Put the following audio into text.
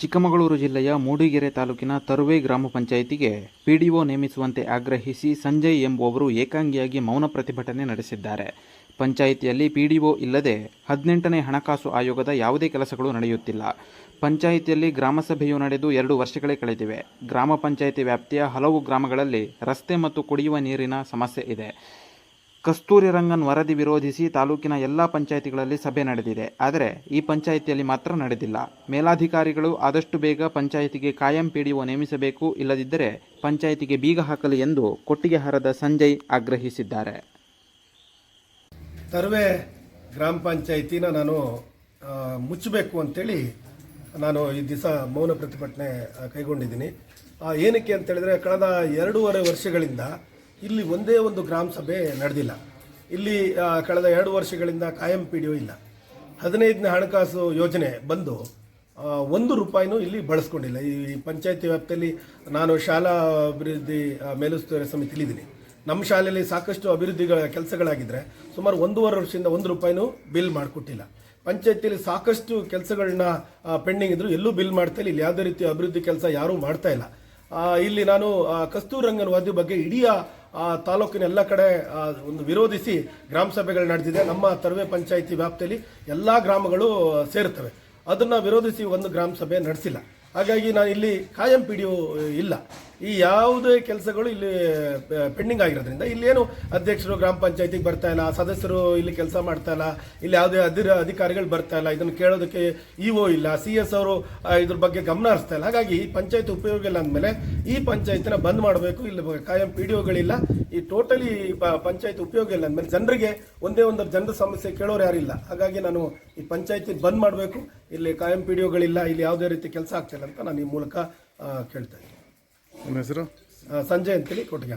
ಚಿಕ್ಕಮಗಳೂರು ಜಿಲ್ಲೆಯ ಮೂಡಿಗೆರೆ ತಾಲೂಕಿನ ತರುವೆ ಗ್ರಾಮ ಪಂಚಾಯಿತಿಗೆ ಪಿಡಿಒ ನೇಮಿಸುವಂತೆ ಆಗ್ರಹಿಸಿ ಸಂಜಯ್ ಎಂಬುವವರು ಏಕಾಂಗಿಯಾಗಿ ಮೌನ ಪ್ರತಿಭಟನೆ ನಡೆಸಿದ್ದಾರೆ. ಪಂಚಾಯಿತಿಯಲ್ಲಿ ಪಿಡಿಒ ಇಲ್ಲದೆ ಹದಿನೆಂಟನೇ ಹಣಕಾಸು ಆಯೋಗದ ಯಾವುದೇ ಕೆಲಸಗಳು ನಡೆಯುತ್ತಿಲ್ಲ. ಪಂಚಾಯಿತಿಯಲ್ಲಿ ಗ್ರಾಮಸಭೆಯು ನಡೆದು ಎರಡು ವರ್ಷಗಳೇ ಕಳೆದಿವೆ. ಗ್ರಾಮ ಪಂಚಾಯಿತಿ ವ್ಯಾಪ್ತಿಯ ಹಲವು ಗ್ರಾಮಗಳಲ್ಲಿ ರಸ್ತೆ ಮತ್ತು ಕುಡಿಯುವ ನೀರಿನ ಸಮಸ್ಯೆ ಇದೆ. ಕಸ್ತೂರಿ ರಂಗನ್ ವರದಿ ವಿರೋಧಿಸಿ ತಾಲೂಕಿನ ಎಲ್ಲ ಪಂಚಾಯಿತಿಗಳಲ್ಲಿ ಸಭೆ ನಡೆದಿದೆ. ಆದರೆ ಈ ಪಂಚಾಯಿತಿಯಲ್ಲಿ ಮಾತ್ರ ನಡೆದಿಲ್ಲ. ಮೇಲಾಧಿಕಾರಿಗಳು ಆದಷ್ಟು ಬೇಗ ಪಂಚಾಯಿತಿಗೆ ಕಾಯಂ ಪಿಡಿಒ ನೇಮಿಸಬೇಕು, ಇಲ್ಲದಿದ್ದರೆ ಪಂಚಾಯಿತಿಗೆ ಬೀಗ ಹಾಕಲಿ ಎಂದು ಕೊಟ್ಟಿಗೆಹಾರದ ಸಂಜಯ್ ಆಗ್ರಹಿಸಿದ್ದಾರೆ. ತರುವೆ ಗ್ರಾಮ ಪಂಚಾಯಿತಿನ ನಾನು ಮುಚ್ಚಬೇಕು ಅಂತೇಳಿ ನಾನು ಈ ದಿವಸ ಮೌನ ಪ್ರತಿಭಟನೆ ಕೈಗೊಂಡಿದ್ದೀನಿ. ಏನಕ್ಕೆ ಅಂತ ಹೇಳಿದ್ರೆ, ಕಳೆದ ಎರಡೂವರೆ ವರ್ಷಗಳಿಂದ ಇಲ್ಲಿ ಒಂದೇ ಒಂದು ಗ್ರಾಮ ಸಭೆ ನಡೆದಿಲ್ಲ. ಇಲ್ಲಿ ಕಳೆದ ಎರಡು ವರ್ಷಗಳಿಂದ ಕಾಯಂ ಪಿ ಇಲ್ಲ. ಹದಿನೈದನೇ ಹಣಕಾಸು ಯೋಜನೆ ಬಂದು ಒಂದು ರೂಪಾಯಿನೂ ಇಲ್ಲಿ ಬಳಸ್ಕೊಂಡಿಲ್ಲ. ಈ ಪಂಚಾಯತಿ ವ್ಯಾಪ್ತಿಯಲ್ಲಿ ನಾನು ಶಾಲಾ ಅಭಿವೃದ್ಧಿ ಮೇಲುಸ್ತುವಾರಿ ಸಮಿತಿಲಿದ್ದೀನಿ ನಮ್ಮ ಶಾಲೆಯಲ್ಲಿ ಸಾಕಷ್ಟು ಅಭಿವೃದ್ಧಿಗಳ ಕೆಲಸಗಳಾಗಿದ್ದರೆ ಸುಮಾರು ಒಂದೂವರೆ ವರ್ಷದಿಂದ ಒಂದು ರೂಪಾಯಿನೂ ಬಿಲ್ ಮಾಡಿಕೊಟ್ಟಿಲ್ಲ. ಪಂಚಾಯತಿಯಲ್ಲಿ ಸಾಕಷ್ಟು ಕೆಲಸಗಳನ್ನ ಪೆಂಡಿಂಗ್ ಇದ್ರು ಎಲ್ಲೂ ಬಿಲ್ ಮಾಡ್ತಾ ಇಲ್ಲ. ಇಲ್ಲಿ ಯಾವುದೇ ರೀತಿ ಅಭಿವೃದ್ಧಿ ಕೆಲಸ ಯಾರೂ ಮಾಡ್ತಾ ಇಲ್ಲ. ಇಲ್ಲಿ ನಾನು ಕಸ್ತೂರಂಗನ್ ವಾದಿ ಬಗ್ಗೆ ಇಡೀ ಆ, ತಾಲೂಕಿನ ಎಲ್ಲ ಕಡೆ ಒಂದು ವಿರೋಧಿಸಿ ಗ್ರಾಮ ಸಭೆಗಳು ನಡೆದಿದೆ. ನಮ್ಮ ತರುವೆ ಪಂಚಾಯಿತಿ ವ್ಯಾಪ್ತಿಯಲ್ಲಿ ಎಲ್ಲ ಗ್ರಾಮಗಳು ಸೇರುತ್ತವೆ. ಅದನ್ನ ವಿರೋಧಿಸಿ ಒಂದು ಗ್ರಾಮ ಸಭೆ ನಡೆಸಿಲ್ಲ. ಹಾಗಾಗಿ ನಾನು ಇಲ್ಲಿ ಕಾಯಂ ಪಿ ಇಲ್ಲ. ಈ ಯಾವುದೇ ಕೆಲಸಗಳು ಇಲ್ಲಿ ಪೆಂಡಿಂಗ್ ಆಗಿರೋದ್ರಿಂದ ಇಲ್ಲೇನು ಅಧ್ಯಕ್ಷರು ಗ್ರಾಮ ಪಂಚಾಯತಿಗೆ ಬರ್ತಾ ಇಲ್ಲ, ಸದಸ್ಯರು ಇಲ್ಲಿ ಕೆಲಸ ಮಾಡ್ತಾ ಇಲ್ಲ, ಇಲ್ಲಿ ಯಾವುದೇ ಅಧಿರ, ಅಧಿಕಾರಿಗಳು ಬರ್ತಾ ಇಲ್ಲ, ಇದನ್ನು ಕೇಳೋದಕ್ಕೆ ಇಒ ಇಲ್ಲ, ಸಿ ಎಸ್ ಅವರು ಇದ್ರ ಬಗ್ಗೆ ಗಮನ ಹರಿಸ್ತಾ ಇಲ್ಲ. ಹಾಗಾಗಿ ಈ ಪಂಚಾಯತ್ ಉಪಯೋಗ ಇಲ್ಲ ಅಂದಮೇಲೆ ಈ ಪಂಚಾಯತಿನ ಬಂದ್ ಮಾಡಬೇಕು, ಇಲ್ಲಿ ಕಾಯಂ ಪಿ ಡಿಒಗಳಿಲ್ಲ ಈ ಟೋಟಲಿ ಪಂಚಾಯತ್ ಉಪಯೋಗ ಇಲ್ಲ ಅಂದಮೇಲೆ ಜನರಿಗೆ ಒಂದೇ ಒಂದು ಜನರ ಸಮಸ್ಯೆ ಕೇಳೋರು ಯಾರಿಲ್ಲ ಹಾಗಾಗಿ ನಾನು ಈ ಪಂಚಾಯತಿ ಬಂದ್ ಮಾಡಬೇಕು, ಇಲ್ಲಿ ಕಾಯಂ ಪಿ ಡಿಒಗಳಿಲ್ಲ ಇಲ್ಲಿ ಯಾವುದೇ ರೀತಿ ಕೆಲಸ ಆಗ್ತಿಲ್ಲ ಅಂತ ನಾನು ಈ ಮೂಲಕ ಕೇಳ್ತಾ ಇದ್ದೀನಿ. ನಿಮ್ಮ ಹೆಸರು? ಸಂಜಯ್ ಅಂತೇಳಿ ಕೊಟ್ಟಿಗೆ